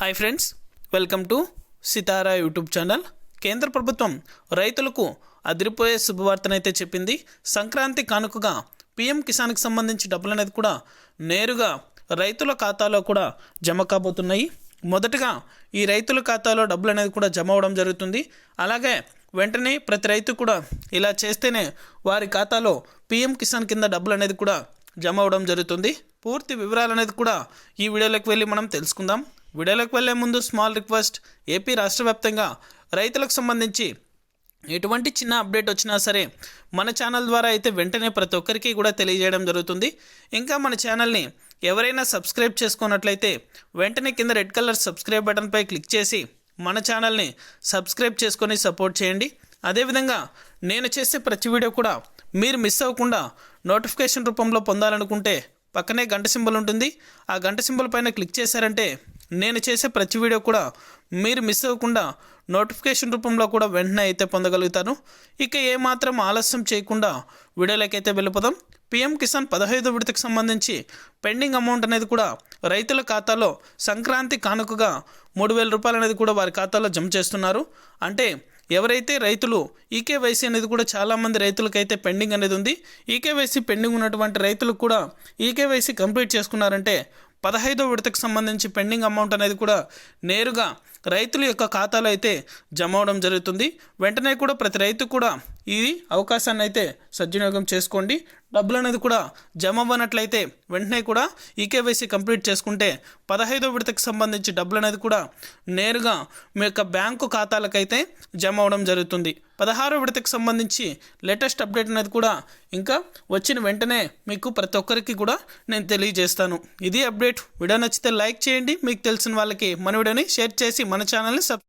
Hi friends welcome to Sitara YouTube channel కేంద్ర ప్రభుత్వం రైతులకు అదిరిపోయే శుభవార్తనైతే చెప్పింది. సంక్రాంతి కానుకగా పీఎం కిసాన్కి సంబంధించి డబ్బులు అనేది కూడా నేరుగా రైతుల ఖాతాలో కూడా జమ కాబోతున్నాయి. మొదటగా ఈ రైతుల ఖాతాలో డబ్బులు అనేది కూడా జమ అవడం జరుగుతుంది. అలాగే వెంటనే ప్రతి రైతు కూడా ఇలా చేస్తేనే వారి ఖాతాలో పీఎం కిసాన్ కింద డబ్బులు అనేది కూడా జమ అవడం జరుగుతుంది. పూర్తి వివరాలు అనేది కూడా ఈ వీడియోలోకి వెళ్ళి మనం తెలుసుకుందాం. వీడియోలోకి వెళ్ళే ముందు స్మాల్ రిక్వెస్ట్ ఏపీ రాష్ట్ర వ్యాప్తంగా రైతులకు సంబంధించి ఎటువంటి చిన్న అప్డేట్ వచ్చినా సరే మన ఛానల్ ద్వారా అయితే వెంటనే ప్రతి ఒక్కరికి కూడా తెలియజేయడం జరుగుతుంది. ఇంకా మన ఛానల్ని ఎవరైనా సబ్స్క్రైబ్ చేసుకున్నట్లయితే వెంటనే కింద రెడ్ కలర్ సబ్స్క్రైబ్ బటన్పై క్లిక్ చేసి మన ఛానల్ని సబ్స్క్రైబ్ చేసుకొని సపోర్ట్ చేయండి. అదేవిధంగా నేను చేసే ప్రతి వీడియో కూడా మీరు మిస్ అవ్వకుండా నోటిఫికేషన్ రూపంలో పొందాలనుకుంటే పక్కనే గంట సింబల్ ఉంటుంది. ఆ గంట సింబల్ పైన క్లిక్ చేశారంటే నేను చేసే ప్రతి వీడియో కూడా మీరు మిస్ అవ్వకుండా నోటిఫికేషన్ రూపంలో కూడా వెంటనే అయితే పొందగలుగుతాను. ఇక ఏమాత్రం ఆలస్యం చేయకుండా వీడియోలకైతే వెళ్ళిపోదాం. పిఎం కిసాన్ పదహైదు విడతకు సంబంధించి పెండింగ్ అమౌంట్ అనేది కూడా రైతుల ఖాతాలో సంక్రాంతి కానుకగా మూడు వేల రూపాయలు అనేది కూడా వారి ఖాతాలో జమ చేస్తున్నారు. అంటే ఎవరైతే రైతులు ఈకేవైసీ అనేది కూడా చాలామంది రైతులకైతే పెండింగ్ అనేది ఉంది. ఈకేవైసీ పెండింగ్ ఉన్నటువంటి రైతులకు కూడా ఈకేవైసీ కంప్లీట్ చేసుకున్నారంటే పదహైదో విడతకు సంబంధించి పెండింగ్ అమౌంట్ అనేది కూడా నేరుగా రైతుల యొక్క ఖాతాలో అయితే జమ అవడం జరుగుతుంది. వెంటనే కూడా ప్రతి రైతు కూడా ఈ అవకాశాన్ని అయితే సద్వినియోగం చేసుకోండి. డబ్బులు అనేది కూడా జమ అవ్వనట్లయితే వెంటనే కూడా ఈకేవైసీ కంప్లీట్ చేసుకుంటే పదహైదో విడతకు సంబంధించి డబ్బులు అనేది కూడా నేరుగా మీ యొక్క బ్యాంకు ఖాతాలకైతే జమ అవడం జరుగుతుంది. పదహారో విడతకు సంబంధించి లేటెస్ట్ అప్డేట్ అనేది కూడా ఇంకా వచ్చిన వెంటనే మీకు ప్రతి ఒక్కరికి కూడా నేను తెలియజేస్తాను. ఇది అప్డేట్. వీడియో నచ్చితే లైక్ చేయండి. మీకు తెలిసిన వాళ్ళకి మన వీడియోని షేర్ చేసి మన ఛానల్ని సబ్